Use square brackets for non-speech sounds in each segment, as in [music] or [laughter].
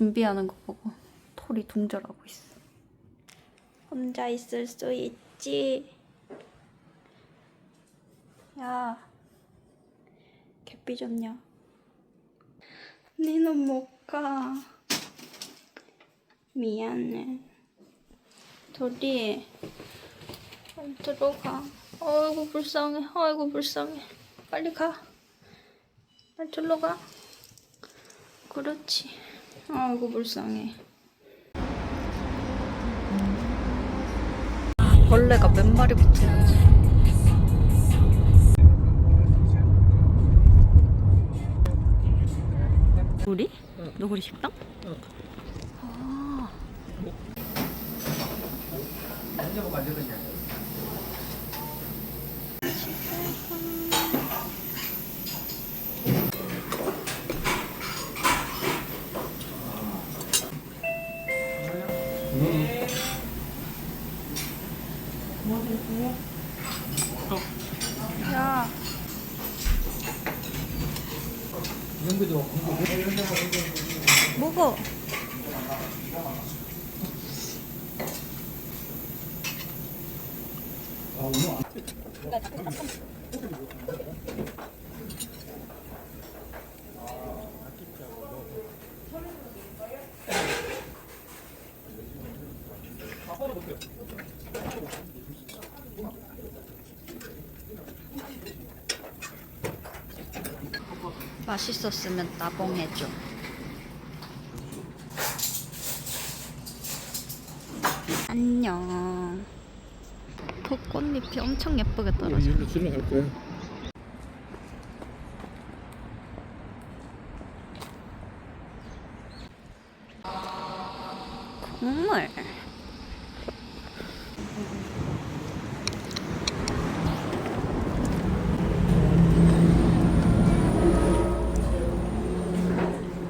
준비하는 거 보고 털이 동절하고 있어. 혼자 있을 수 있지. 야, 개삐 졌냐? 니는 못 가. 미안해. 도리, 빨리 들어가. 아이고 불쌍해. 아이고 불쌍해. 빨리 가. 빨리 들어가. 그렇지. 아이고 불쌍해. 벌레가 몇 마리 붙었는지. 우리? 너구리 식당? 아. 야. 맛있었으면 따봉해줘. 안녕. 벚꽃잎이 엄청 예쁘게 떨어져. 일로 들어갈 거야. 국물.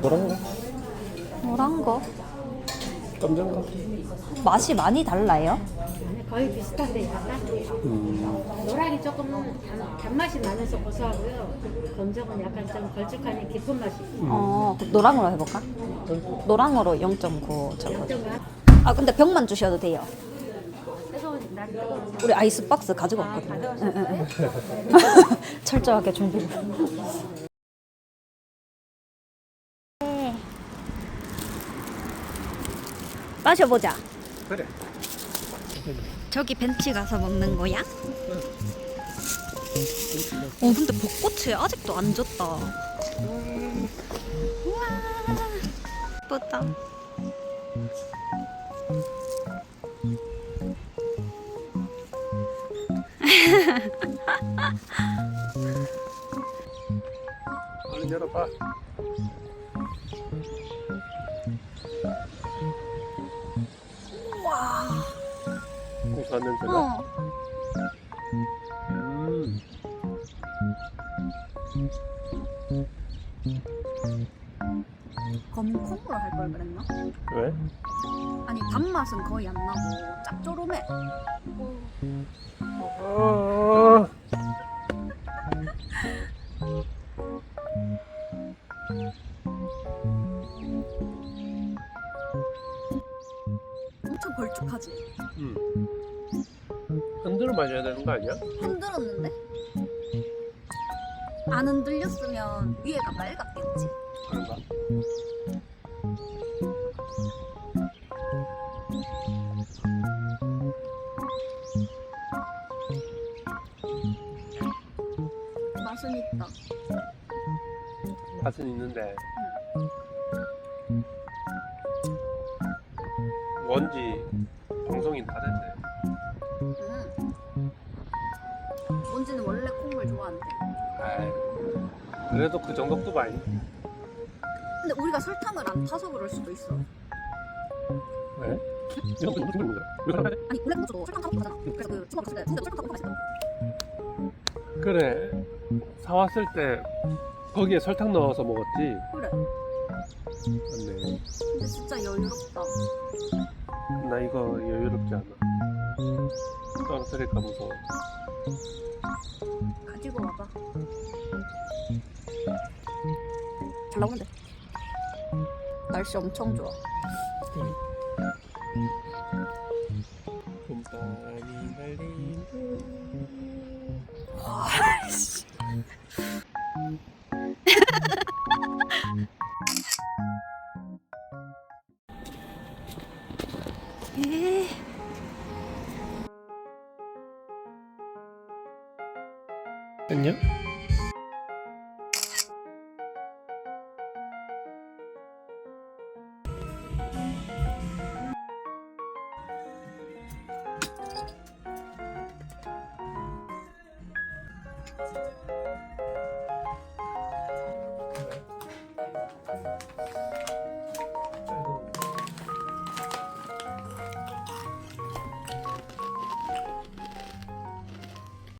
뭐라는 거야? 노란 거. 깜장가? 맛이 많이 달라요? 거의 비슷한데 약간 음. 노랑이 조금 단, 단맛이 나면서 고소하고요. 검정은 약간 좀 걸쭉하니 깊은 맛이 있어요. 어, 그럼 노랑으로 해볼까? 노랑으로 0.9 적어. 좀 아, 근데 병만 주셔도 돼요. 뜨거운 날 뜨거운 우리 아이스박스 가지고 왔거든요. 응, 응, 응. [laughs] 철저하게 준비. 네. 마셔보자. 그래. 저기 벤치 가서 먹는 거야? 어 근데 벚꽃이 아직도 안 졌다. 우와 예쁘다. 얼른 열어봐. 고소한 냄새가. 어. 음. 검콩으로 할 걸 그랬나? 왜? 아니 단맛은 거의 안 나고 짭조름해. 안 흔들렸으면 위에가 맑았겠지. 그런가? 맛은 있다. 맛은 있는데 뭔지 방송이 다 됐네. 그래도 그 정도도 아니. 근데 우리가 설탕을 안 타서 그럴 수도 있어. 왜? 이런 거 무슨 거야? 왜 그러냐? 아니 원래 콩물도 설탕 타고 먹잖아. 그래서 그 중국 갔을 때 근데 설탕 타고 맛있다. 그래 사왔을 때 거기에 설탕 넣어서 먹었지 그래. 맞네 근데 진짜 여유롭다. 나 이거 여유롭지 않아 떨어뜨릴까 무서워 가지고 와봐. 잘 나오는데. 날씨 엄청 좋아.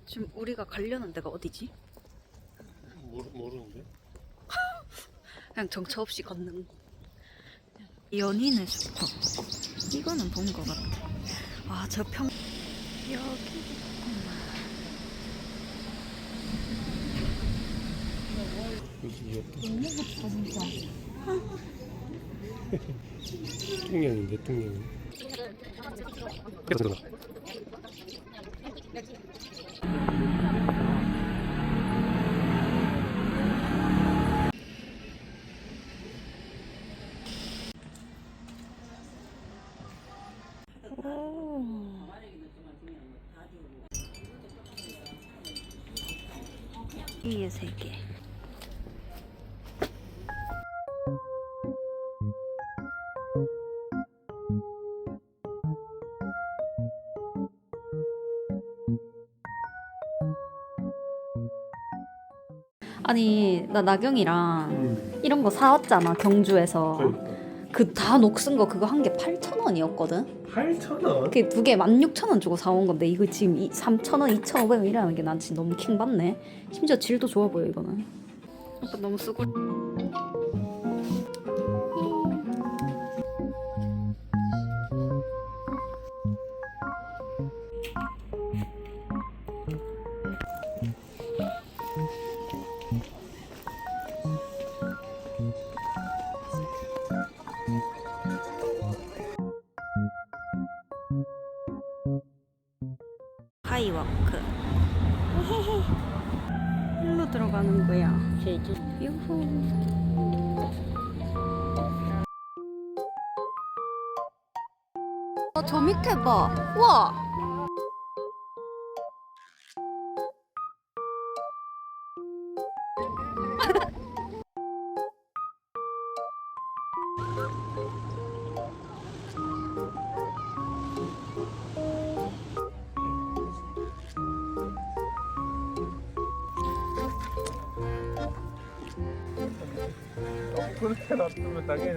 지금 우리가 가려는 데가 어디지? 모르, 모르는데? 그냥 정처 없이 걷는 거. 연인의 슈퍼. 이거는 본 것 같아. 아, 저 평. 여기. 여기 이었다 대통령인데 대통령 그래서 오. 이의 세계. 아니 나 나경이랑 이런 거 사왔잖아 경주에서 그다 녹슨 거 그거 한 개 8,000원이었거든 8,000원? 그게 두개 16,000원 주고 사온 건데 이거 지금 3,000원, 2,500원 이라는 게난 진짜 너무 킹 받네. 심지어 질도 좋아 보여 이거는. 오빠 너무 쓰고. 하이워크. 일로 들어가는 거야. 제주. 유후. 어, 저 밑에 봐. 와.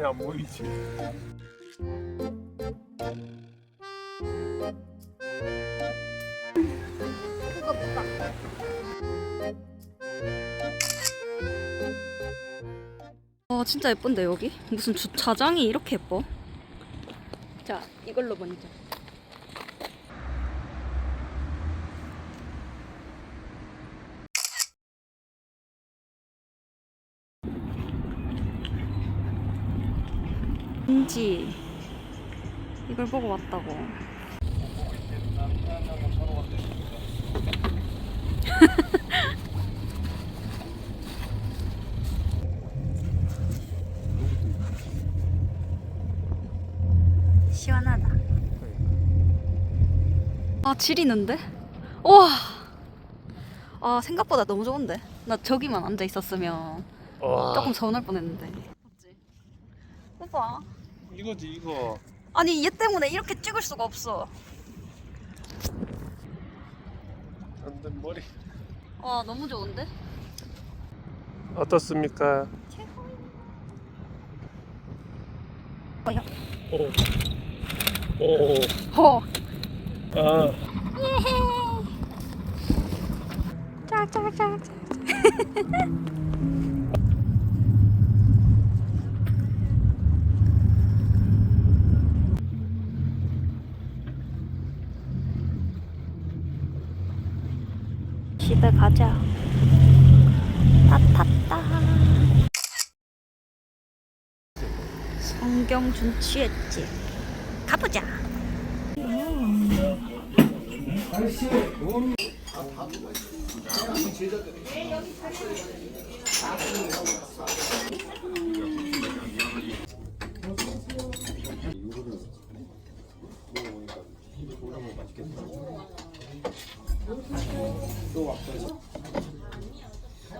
당연히 안 보이지 그거 진짜 예쁜데 여기 무슨 주차장이 이렇게 예뻐? 자 이걸로 먼저. 인지 이걸 보고 왔다고. [laughs] 시원하다. 아 지리는데? 와. 아 생각보다 너무 좋은데. 나 저기만 앉아 있었으면 와 조금 서운할 뻔했는데. 오빠. 이거지 이거 아니 얘 때문에 이렇게 찍을 수가 없어. 완전 머리 와 너무 좋은데? 어떻습니까? 오. 오. 허. 아. [laughs] 짝짝짝짝. 집에 가자. 다 탔다. 김경준 취했지. 가보자.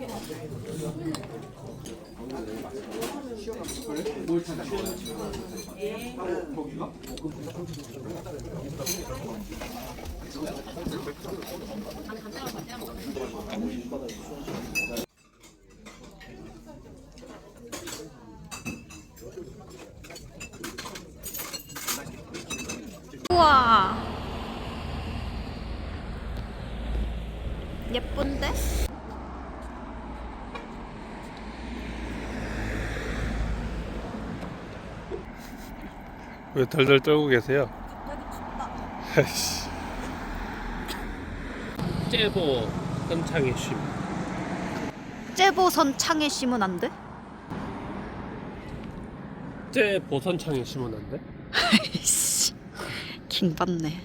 예쁜데? 왜 덜덜 떨고 계세요? 아이씨. 째보 선창의 쉼. 째보선 창에 심은 안 돼? 째보 선창에 심은 안 돼? 씨, 킹 받네.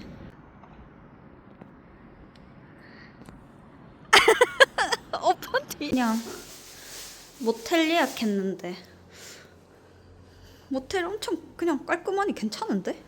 [laughs] 오빠한테 그냥 모텔 예약했는데 모텔 엄청 그냥 깔끔하니 괜찮은데?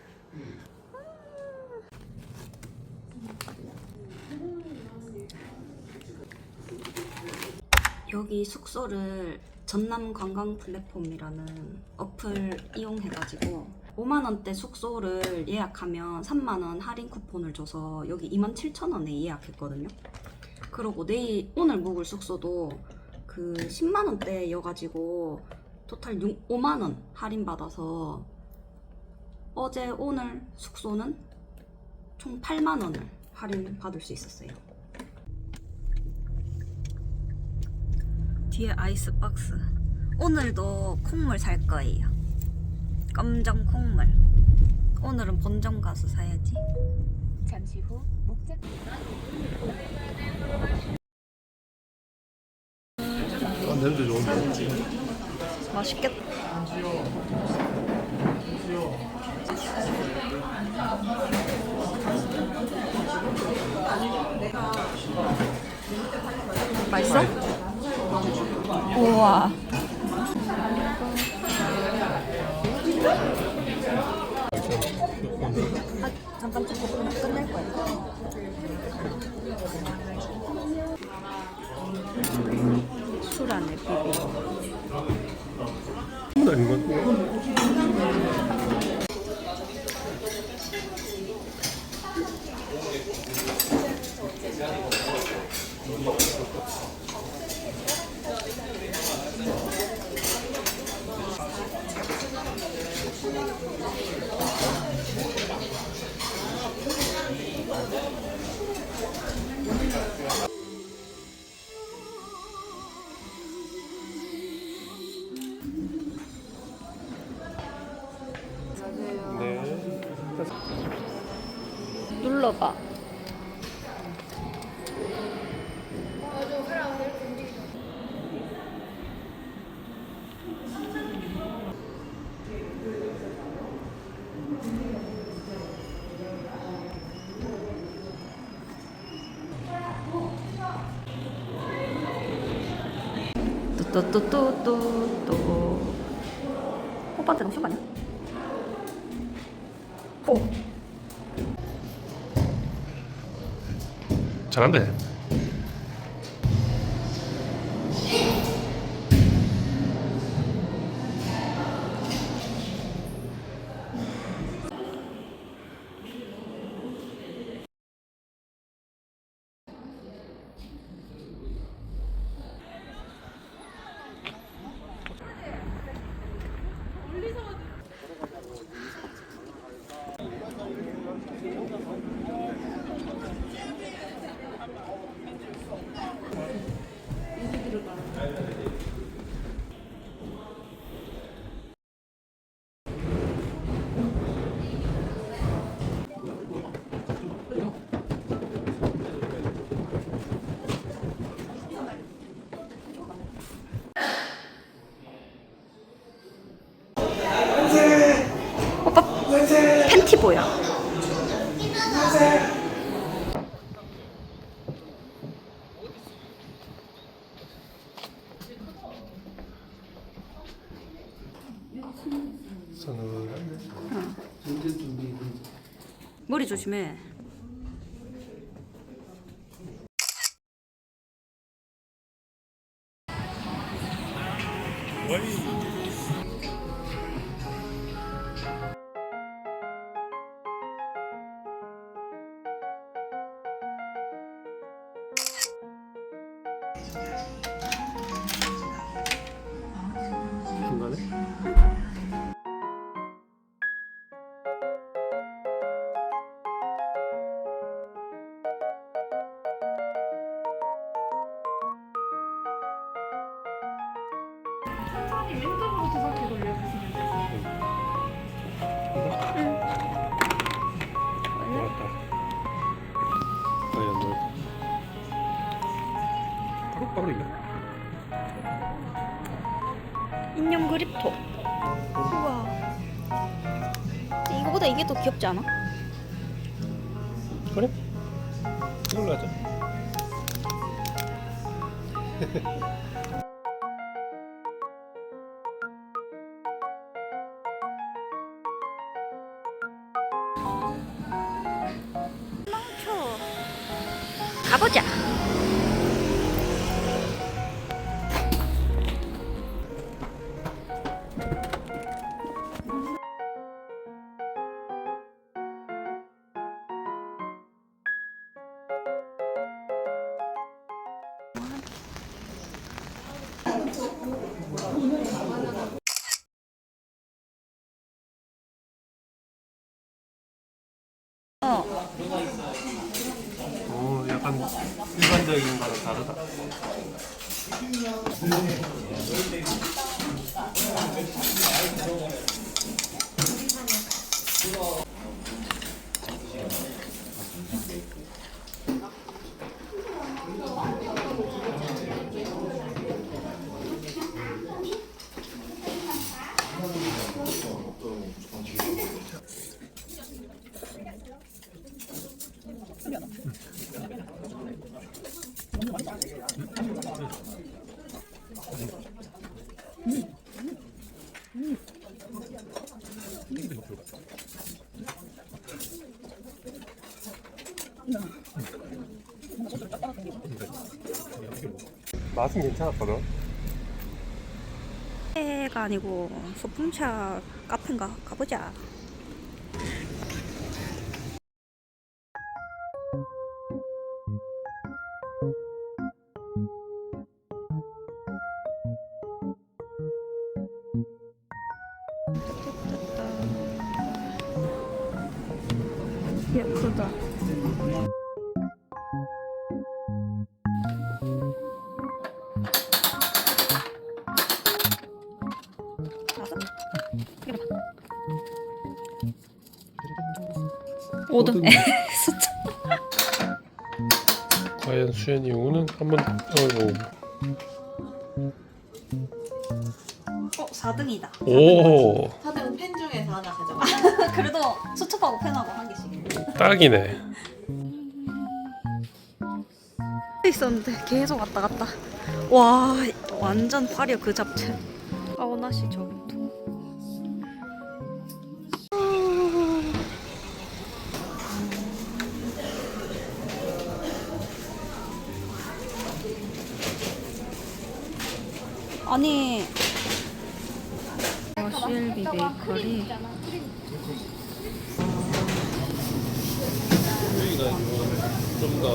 여기 숙소를 전남 관광 플랫폼이라는 어플 이용해가지고 5만 원대 숙소를 예약하면 3만 원 할인 쿠폰을 줘서 여기 2만 7천 원에 예약했거든요. 그리고 내일 오늘 묵을 숙소도 그 10만 원대여가지고 토탈 6, 5만 원 할인 받아서 어제 오늘 숙소는 총 8만 원을 할인 받을 수 있었어요. 뒤에 아이스박스. 오늘도 콩물 살 거예요. 검정 콩물. 오늘은 본점 가서 사야지. 잠시 후 목적 아, 냄새 좋은데. 맛있겠다. 맛있어? 우와. 아, 잠깐 좀 먹으면 끝낼 거야. 술 안에 비비. 아닌 것. 네. 또또또또또 오빠한테 너무 쉬운 거 아니야? 오. 잘한대. 조심해. 중간에? 더 귀엽지 않아? 그래? 이걸로 하자. 가보자. 맛은 괜찮았거든. 가 아니고 소품샵 카페인가 가보자. 예쁘다. 오등 숫자. [laughs] 과연 수현이 오는 한번 어이구. 어 4등이다. 오 사등 펜 중에서 하나 가져가. [laughs] 그래도 수첩하고 펜하고 한 개씩. 딱이네. 있었는데 계속 왔다 갔다. 와 완전 화려 그 잡채. 아니 CLB 베이커리 여기가 좀 더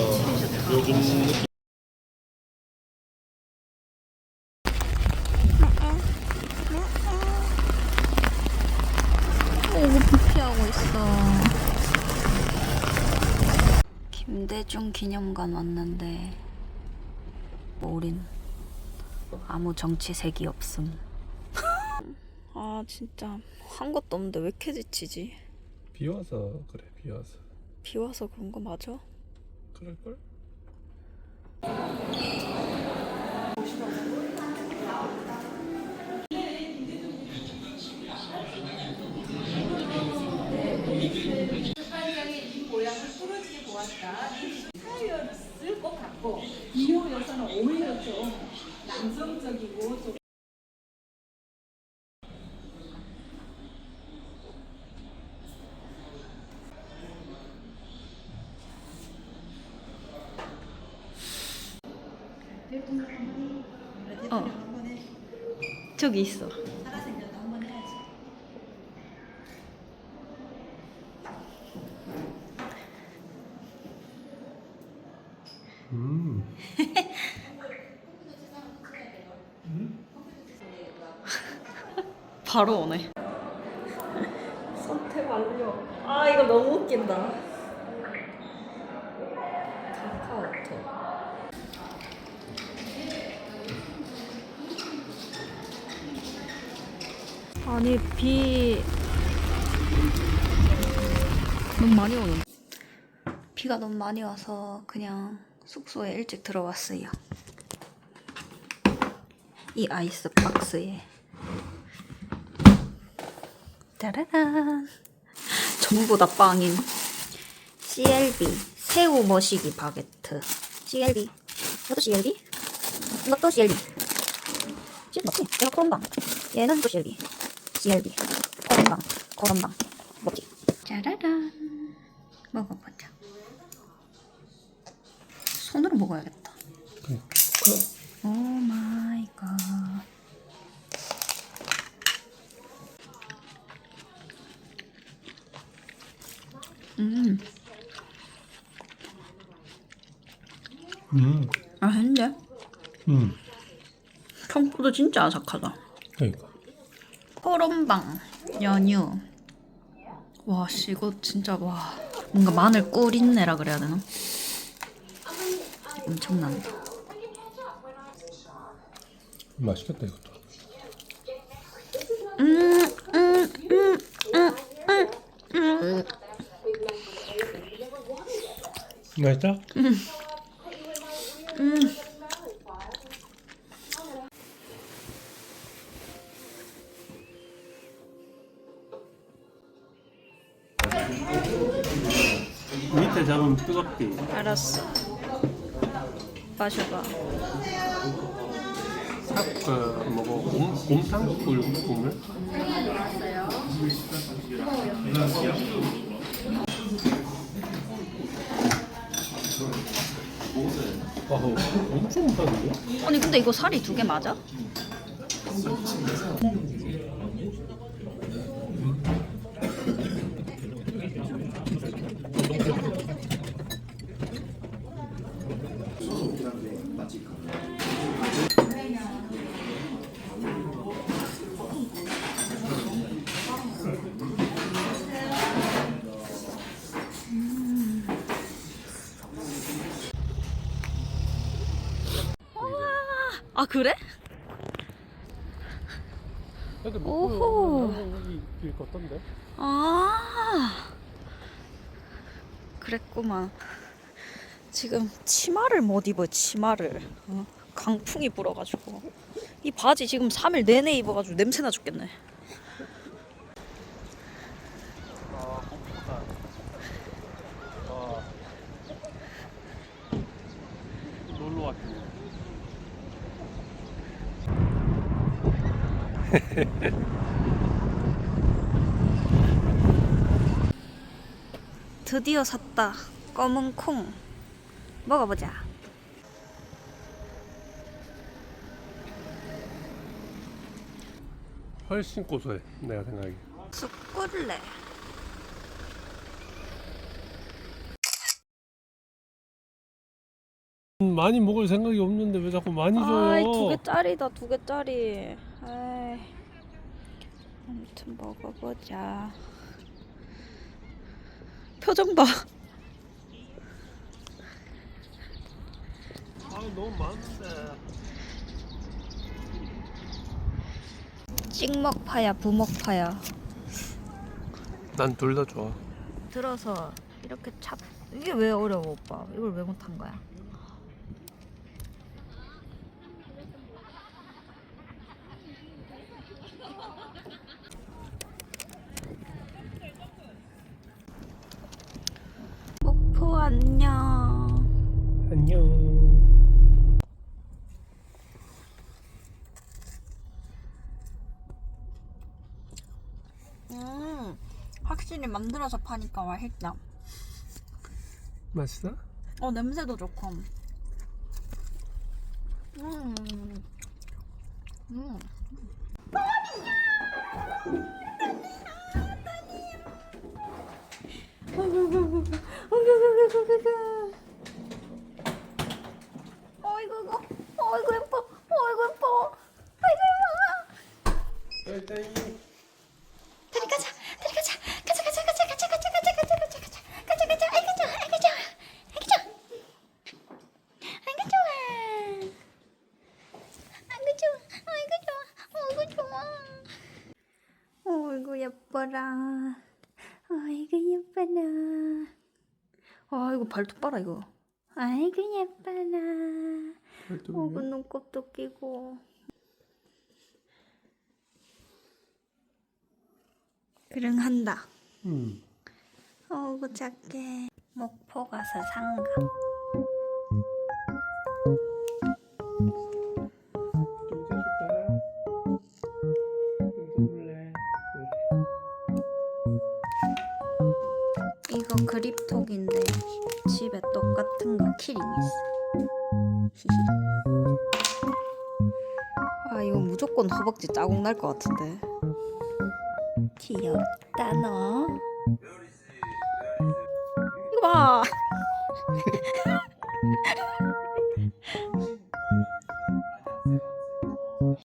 요즘 느낌. 있어. 김대중 기념관 왔는데 뭐 우린 아무 정치색이 없음. [laughs] 아 진짜 한 것도 없는데 왜 이렇게 지치지? 비 와서 그래 비 와서 비 와서 그런 거 맞아? 그럴 걸? 쓸것 같고 이호여서는 오히려 좀 감성적이고 또 어. 저기 있어. 바로 오네. 선택 완료. 아 이거 너무 웃긴다. 카카오톡. 아니 비 너무 많이 오는. 비가 너무 많이 와서 그냥 숙소에 일찍 들어왔어요. 이 아이스 박스에. 짜라란. 전부 다 빵인 CLB 새우 머시기 바게트. CLB 이것도 CLB 이것도 CLB 지금 맞지? 이거 코롬방. 얘는 또 CLB CLB 코롬방. 코롬방. 뭐지? 짜라란. 먹어 음. 음. 아, 근데 음. 청포도 진짜 아삭하다. 그러니까. 코롬방 연유. 와, 씨, 이거 진짜 와. 뭔가 마늘 꿀인내라 그래야 되나? 엄청난다. 맛있겠다 이것도. 음, 음, 음, 음, 음, 음. 맛있다? 음. 밑에 잡으면 뜨겁지. 알았어. 마셔봐. 그 뭐고 곰, 곰탕 꿀 국물? 엄청 많은데? 아니, 근데 이거 살이 두 개 맞아? 아, 그래? 오호. 이길 것 같던데? 아 그랬구만 지금 치마를 못 입어 치마를 어? 강풍이 불어가지고 이 바지 지금 3일 내내 입어가지고 냄새나 죽겠네 아 고프다. 아 놀러 왔지. 드디어 샀다. 검은 콩. 먹어보자. 훨씬 고소해 내가 생각에. 쑥꿀레. 음, 많이 먹을 생각이 없는데 왜 자꾸 많이 줘요? 아이 두 개짜리다 두 개짜리. 아이. 아무튼 먹어보자 표정 봐 아 너무 많은데. 찍먹파야 부먹파야 난 둘 다 좋아. 들어서 이렇게 찹 이게 왜 어려워 오빠 이걸 왜 못한 거야 음 확실히 만들어서 파니까 맛있다 맛있어? 어 냄새도 좋고 음. 음. 어이구 어이구 어이구 예뻐 어이구 예뻐 아이고 예뻐 아이고 발톱 봐라 이거. 아이고 예뻐라. 어이구 눈곱도 끼고. 그릉한다. 음. 어구 작게. 목포 가서 상가 같은 거 키링 있어. [laughs] 아 이거 무조건 허벅지 자국 날것 같은데. 귀엽다 너. 이거 봐 [laughs]